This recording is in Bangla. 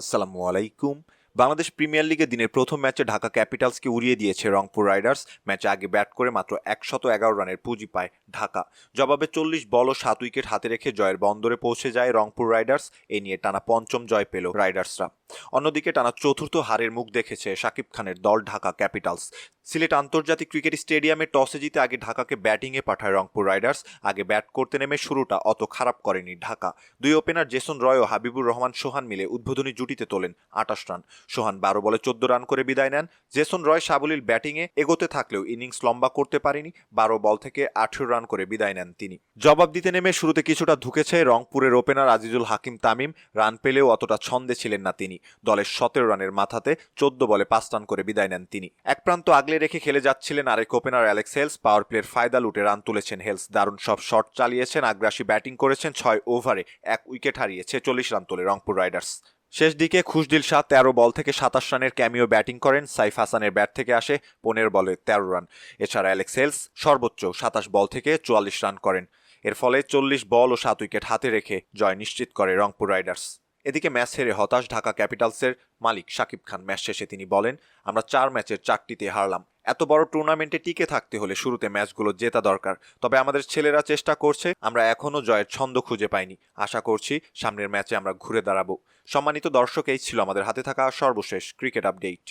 আসসালামু আলাইকুম। বাংলাদেশ প্রিমিয়ার লিগে দিনের প্রথম ম্যাচে ঢাকা ক্যাপিটালসকে উড়িয়ে দিয়েছে রংপুর রাইডার্স। ম্যাচে আগে ব্যাট করে মাত্র একশত এগারো রানের পুঁজি পায় ঢাকা। জবাবে চল্লিশ বল ও সাত উইকেট হাতে রেখে জয়ের বন্দরে পৌঁছে যায় রংপুর রাইডার্স। এ নিয়ে টানা পঞ্চম জয় পেল রাইডার্সরা। অন্যদিকে টানা চতুর্থ হারের মুখ দেখেছে শাকিব খানের দল ঢাকা ক্যাপিটালস। সিলেট আন্তর্জাতিক ক্রিকেট স্টেডিয়ামে টসে জিতে আগে ঢাকাকে ব্যাটিংয়ে পাঠায় রংপুর রাইডার্স। আগে ব্যাট করতে নেমে শুরুটা অত খারাপ করেনি ঢাকা। দুই ওপেনার জেসন রয় ও হাবিবুর রহমান সোহান মিলে উদ্বোধনী জুটিতে তোলেন আটাশ রান। সোহান বারো বলে চোদ্দ রান করে বিদায় নেন। জেসন রয় সাবলীল ব্যাটিংয়ে এগোতে থাকলেও ইনিংস লম্বা করতে পারেনি। বারো বল থেকে আঠেরো রান করে বিদায় নেন তিনি। জবাব দিতে নেমে শুরুতে কিছুটা ধুকেছে রংপুরের ওপেনার আজিজুল হাকিম তামিম। রান পেলেও অতটা ছন্দে ছিলেন না তিনি। দলের সতেরো রানের মাথাতে চোদ্দ বলে পাঁচ রান করে বিদায় নেন তিনি। এক প্রান্ত আগলে রেখে খেলে যাচ্ছিলেন আরেক ওপেনার অ্যালেক্স হেলস। পাওয়ার প্লের ফায়দা লুটে রান তুলেছেন হেলস। দারুণ সব শট চালিয়েছেন, আগ্রাসী ব্যাটিং করেছেন, ছয় ওভারে এক উইকেট হারিয়ে ছেচল্লিশ রান তোলে রংপুর রাইডার্স। শেষ দিকে খুশদিল শাহ তেরো বল থেকে সাতাশ রানের ক্যামিও ব্যাটিং করেন, সাইফ হাসানের ব্যাট থেকে আসে পনেরো বলে তেরো রান। এছাড়া অ্যালেক্স হেলস সর্বোচ্চ সাতাশ বল থেকে চুয়াল্লিশ রান করেন। এর ফলে চল্লিশ বল ও সাত উইকেট হাতে রেখে জয় নিশ্চিত করে রংপুর রাইডার্স। এদিকে ম্যাচ হেরে হতাশ ঢাকা ক্যাপিটালসের মালিক শাকিব খান ম্যাচ শেষে তিনি বলেন, আমরা চার ম্যাচের চারটিতে হারলাম। এত বড় টুর্নামেন্টে টিকে থাকতে হলে শুরুতে ম্যাচগুলো জেতা দরকার। তবে আমাদের ছেলেরা চেষ্টা করছে, আমরা এখনও জয়ের ছন্দ খুঁজে পাইনি। আশা করছি সামনের ম্যাচে আমরা ঘুরে দাঁড়াবো। সম্মানিত দর্শক, এই ছিল আমাদের হাতে থাকা সর্বশেষ ক্রিকেট আপডেট।